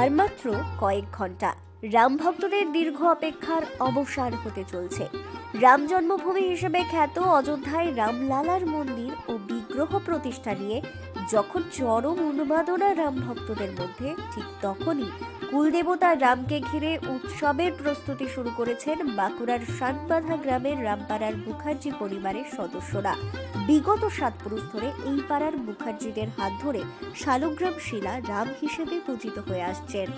আর মাত্র কয়েক ঘণ্টা। রাম ভক্তদের দীর্ঘ অপেক্ষার অবসান হতে চলছে। রাম জন্মভূমি হিসেবে খ্যাত অযোধ্যায় রামলালার মন্দির ও বিগ্রহ প্রতিষ্ঠা নিয়ে যখন চরম উন্মাদনা রাম ভক্তদের মধ্যে, ঠিক তখনই কুলদেবতা রামকে ঘিরে উৎসবের প্রস্তুতি শুরু করেছেন বাঁকুড়ার সানবাধা গ্রামের রামপাড়ার মুখার্জি পরিবারের সদস্যরা। বিগত সাত পুরুষ ধরে এই পাড়ার মুখার্জিদের হাত ধরে শালগ্রাম শিলা রাম হিসেবে পূজিত হয়ে আসছেন।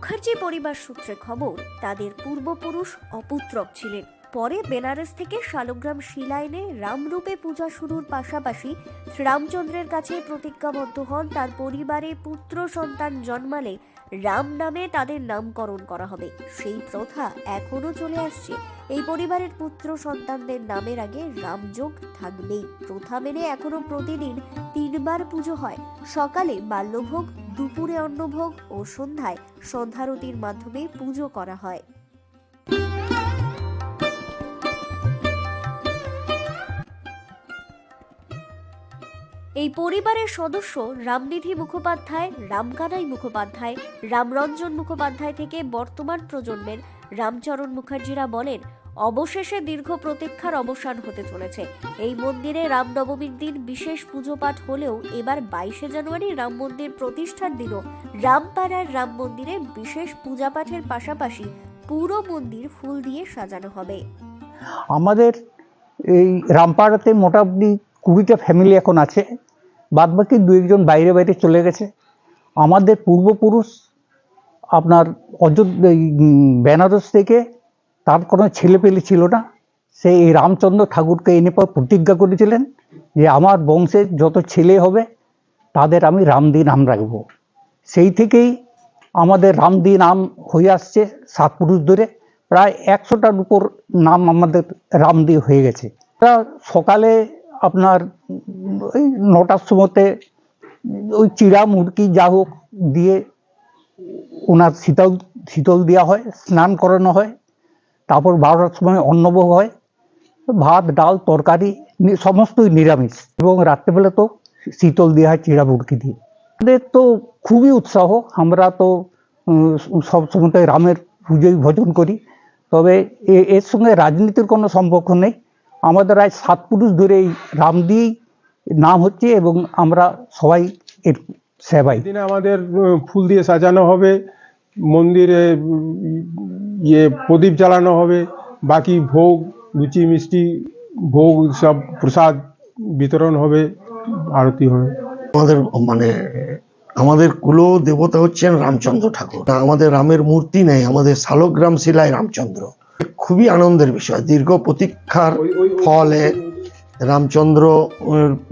মুখার্জি পরিবার সূত্রে খবর, তাদের পূর্বপুরুষ অপুত্রক ছিলেন। পরে বেনারস থেকে শালগ্রাম শিলা এনে রামরূপে পূজা শুরুর পাশাপাশি শ্রীরামচন্দ্রের কাছে প্রতিজ্ঞাবদ্ধ হন। তার পরিবারে পুত্র সন্তান জন্মালে রাম নামে তাদের নামকরণ করা হবে। সেই প্রথা এখনও চলে আসছে। এই পরিবারের পুত্র সন্তানদের নামের আগে রামযোগ থাকবেই। প্রথা মেনে এখনও প্রতিদিন তিনবার পুজো হয়। সকালে বাল্যভোগ দুপুরে অন্নভোগ ও সন্ধ্যায় সন্ধ্যারতির মাধ্যমে পুজো করা হয়। এই পরিবারের সদস্য রামনিধি মুখোপাধ্যায়, রামকানাই মুখোপাধ্যায়, রামরঞ্জন মুখোপাধ্যায় থেকে বর্তমান প্রজন্মের রামচরণ মুখার্জিরা বলেন অবশেষে দীর্ঘ প্রতীক্ষার অবসান হতে চলেছে। এই মন্দিরে রামনবমীর দিন বিশেষ পুজো পাঠ হলেও এবার বাইশে জানুয়ারি রাম মন্দির প্রতিষ্ঠার দিনও রামপাড়ার রাম মন্দিরে বিশেষ পূজা পাঠের পাশাপাশি পুরো মন্দির ফুল দিয়ে সাজানো হবে। আমাদের এই রামপাড়াতে মোটামুটি কুড়িটা ফ্যামিলি এখন আছে। বাদ বাকি দু একজন বাইরে বাইরে চলে গেছে। আমাদের পূর্বপুরুষ আপনার অযোধ্যা বেনারস থেকে তার কোনো ছেলে পেলে ছিল না। সে এই রামচন্দ্র ঠাকুরকে এনে পর প্রতিজ্ঞা করেছিলেন যে, আমার বংশের যত ছেলে হবে, তাদের আমি রামদি নাম রাখব। সেই থেকেই আমাদের রামদি নাম হয়ে আসছে সাত পুরুষ ধরে। প্রায় একশোটার উপর নাম আমাদের রামদি হয়ে গেছে। তা সকালে আপনার ওই নটার সময়তে ওই চিড়া, মুরগি যা হোক দিয়ে ওনার শীতল শীতল দেওয়া হয়, স্নান করানো হয়। তারপর বারোটার সময় অন্নভোগ হয়, ভাত, ডাল, তরকারি সমস্তই নিরামিষ। এবং রাত্রেবেলা তো শীতল দেওয়া হয় চিড়া মুরগি দিয়ে। আমাদের তো খুবই উৎসাহ, আমরা তো সব সময় রামের পুজোই ভজন করি। তবে এর সঙ্গে রাজনীতির কোনো সম্পর্ক নেই। আমাদের আজ সাত পুরুষ ধরে এই রাম দিয়েই নাম হচ্ছে এবং আমরা সবাই এর সেবাই। দিনে আমাদের ফুল দিয়ে সাজানো হবে। মন্দিরে ইয়ে প্রদীপ জ্বালানো হবে বাকি ভোগ লুচি মিষ্টি ভোগ সব প্রসাদ বিতরণ হবে আরতি হবে। আমাদের মানে আমাদের কুল দেবতা হচ্ছেন রামচন্দ্র ঠাকুর। আমাদের রামের মূর্তি নেই আমাদের শালগ্রাম শিলায় রামচন্দ্র। খুবই আনন্দের বিষয় দীর্ঘ প্রতীক্ষার ফলে রামচন্দ্র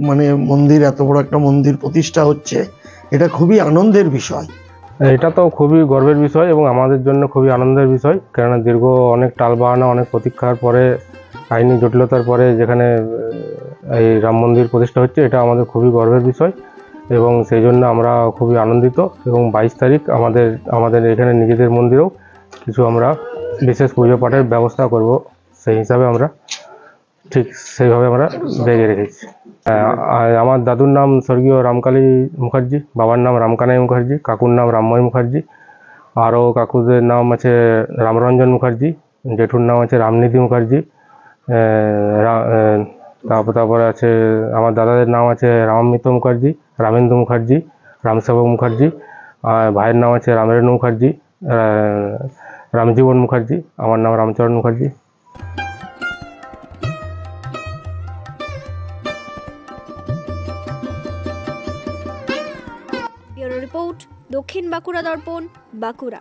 মানে মন্দির এত বড় একটা মন্দির প্রতিষ্ঠা হচ্ছে এটা খুবই আনন্দের বিষয়। এটা তো খুবই গর্বের বিষয় এবং আমাদের জন্য খুবই আনন্দের বিষয়। কেননা দীর্ঘ অনেক টালবাহানা, অনেক প্রতীক্ষার পরে, আইনি জটিলতার পরে যেখানে এই রাম মন্দির প্রতিষ্ঠা হচ্ছে, এটা আমাদের খুবই গর্বের বিষয় এবং সেই জন্য আমরা খুবই আনন্দিত এবং বাইশ তারিখ আমাদের আমাদের এখানে নিজেদের মন্দিরেও কিছু আমরা বিশেষ পুজো পাঠের ব্যবস্থা করব। সেই হিসাবে আমরা ঠিক সেইভাবে আমরা বেগে রেখেছি। আমার দাদুর নাম স্বর্গীয় রামকালী মুখার্জি, বাবার নাম রামকানাই মুখার্জি, কাকুর নাম রামময় মুখার্জি, আরও কাকুদের নাম আছে রামরঞ্জন মুখার্জি, জেঠুর নাম আছে রামনিধি মুখার্জি তারপর, তারপরে আছে আমার দাদাদের নাম আছে রামামিত মুখার্জি, রামেন্দ্র মুখার্জি, রামসেবক মুখার্জি, আর ভাইয়ের নাম আছে রামেন্দ্র মুখার্জি রামজীবন মুখার্জি, আমার নাম রামচরণ মুখার্জি। রিপোর্ট দক্ষিণ বাঁকুড়া দর্পণ বাঁকুড়া।